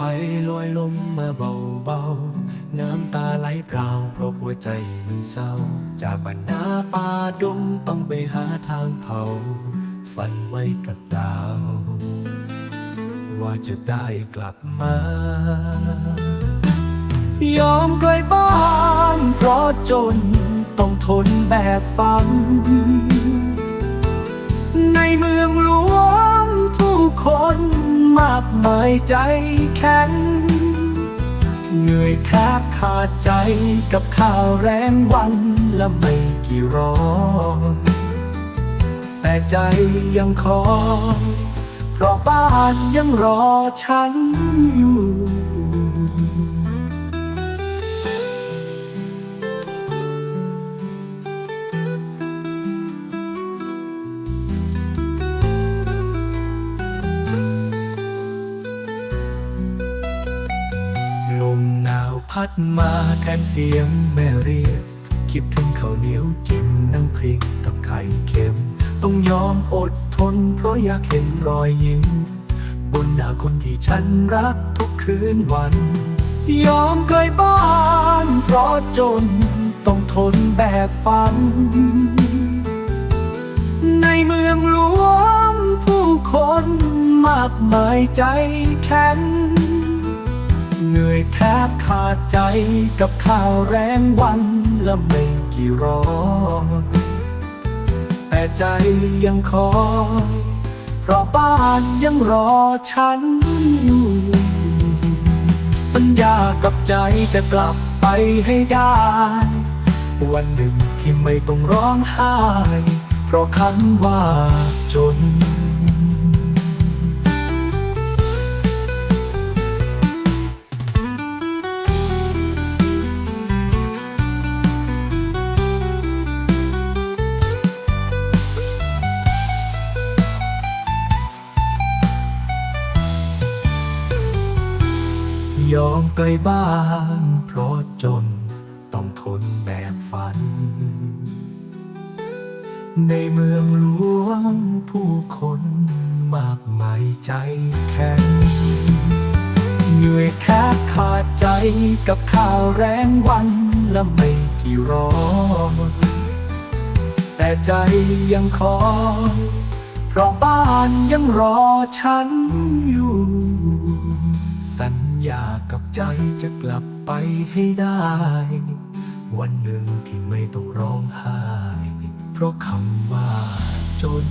ไฟลอยลงมาเบาๆ น้ำตาไหลพราวเพราะหัวใจมันเศร้า จากบรรณาป่าดงต้องไปหาทางเผา ฝันไว้กับดาว ว่าจะได้กลับมา ยอมไกลบ้านเพราะจนต้องทนแบกฝัน ในเมืองหลวงผู้คน มากมายใจแข็ง เหนื่อยแทบขาดใจกับข้าวแรงวันและไม่กี่ร้อนแต่ใจยังคอยเพราะบ้านยังรอฉันอยู่ พัดมาแทนเสียงแม่เรียก คิดถึงข้าวเหนียวจิ้มน้ำพริกกับไข่เค็ม ต้องยอมอดทนเพราะอยากเห็นรอยยิ้ม บนหน้าคนที่ฉันรักทุกคืนวัน ยอมไกลบ้านเพราะจนต้องทนแบกฝัน ในเมืองหลวงผู้คนมากมายใจแข็ง เหนื่อยแทบขาดใจกับข้าวแรงวันและไม่กี่ร้อนแต่ใจยังคอย เพราะบ้านยังรอฉันอยู่ สัญญากับใจจะกลับไปให้ได้ วันหนึ่งที่ไม่ต้องร้องไห้ เพราะคำว่าจน ยอมไกลบ้าน เพราะจนต้องทนแบกฝัน ในเมืองหลวงผู้คนมากมายใจแข็งเหนื่อยแทบขาดใจกับข้าวแรงวันและไม่กี่ร้อนแต่ใจยังคอยเพราะบ้านยังรอฉันอยู่ สัญญากับใจจะกลับไปให้ได้ วันหนึ่งที่ไม่ต้องร้องไห้ เพราะคำว่าจน